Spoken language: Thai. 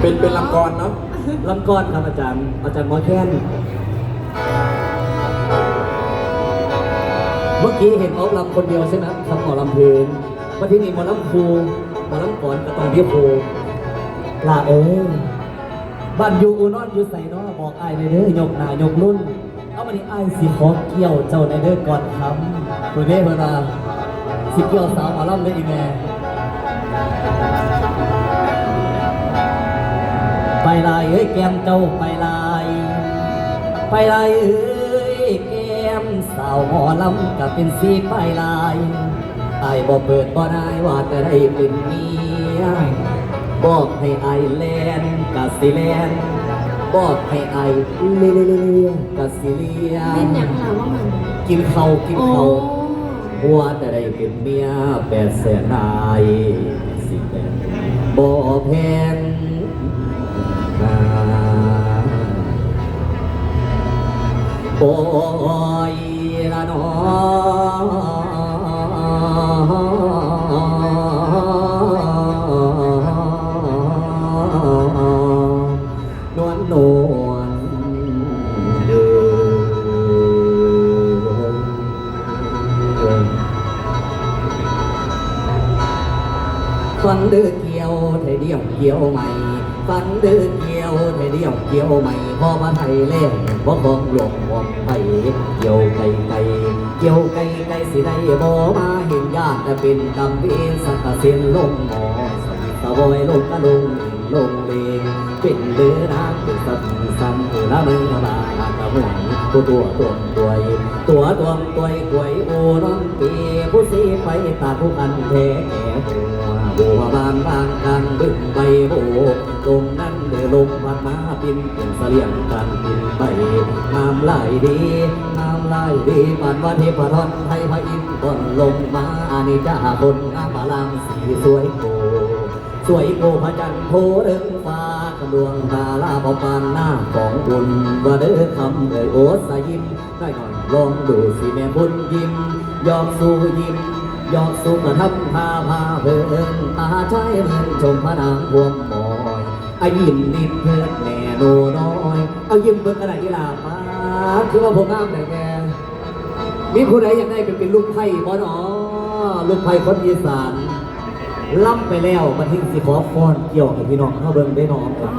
เป็นเป็นลำกรเนาะลำก้อนครับอาจารย์อาจารย์มอแคนเมื่อกี้เห็นออกลำคนเดียวใช่ไหมครับหมอลำเพลงมาที่นี่หมอลำครูหมอลำก่อนก็ต้องเรียกครูลาเอ้ยบ้านอยู่อุนอนอยู่ใส่เนาะบอกไอ้ายในเด้อยกหน้ายกรุ่นเอามานี่ไอ้สิขอเกี่ยวเจ้าในเด้อก่อนครับคุณเด้เว่าสิเกี่ยวสาวหมอลำได้อีแม่ไป ลายเอ้ยแก้มเจ้าไปลาย ไปลายเอ้ยแก้มสาวหมอลำกับเป็นสีไปลายไอ้ายบอกเปิดบ่ได้ว่าจะได้เป็นเมียบอกให้ไอ้ายแลนกับสิแลนบอกให้ไอ้ายเลี้ยเลี้ยกับสิเลี้ยเป็นอย่างหาว่ามันกินเขาวกินโอ้เขาวว่าจะได้เป็นเมียแปดแสนนาย โอ้ยละนอนวลนวลเดือฟันเดือเกี่ย ไทยเดียวเกี่ยวใหม่ฟันดื้อเกี่ยวไทยเดียวเกี่ยวใหม่พอมาไทยเล่นบ่คงหลงหวงไทยเกี่ยวไก่ไก่เกี่ยวไก่ไก่สิได้บ่มาเห็นญาติแต่เป็นกำเวนสักเส้นลงหมอสิตะบอยลงกะลงลงเลงเป็นเดือน้ำเป็นสัตว์ซ้ำหัวละมือลากระหวนตัวตัวตัวตัวตัวตัวตัวกวยโอนอนปีผู้สีไปตาผู้กันแท้แก่ัวบัวบานบางกลางบึ้งใบโบตรงนั้นเดือลมพัดมาปินเป็นเสลียงกันปินใบน้ำไหลดีน้ำไหลดีปานว่าเทพทอนไทยพระอินทร์ก่อนลงมาอานิจจาคนงามอลามสีสวยโกสวยโกพระจันทร์โพเริงฟ้ากำลวงตาลาบปานหน้าของบุญว่าเด้อคำเอ่ยโอสยิ้มได้หน่อยลองดูสิแม่บุญยิ้มยอมสู้ยิ้ม ยอมสู้กระทำพาพาเพลินตาใช้เหมือนชมพระนางพวงบอยอายิ้มนิดเพื่อนแน่โนน้อย เอายิ้มเบิ่งกระดาษยีลามาคือว่าผมงามแต่แกมีผู้ใดอยากได้เป็นเป็นลูกไผ่บ่หนอลูกไผ่คนอีสานล่ำไปแล้วมาทิ้งสิขอฟ้อนเกี่ยวกับพี่น้องเข้าเบิ่งได้น้องครับ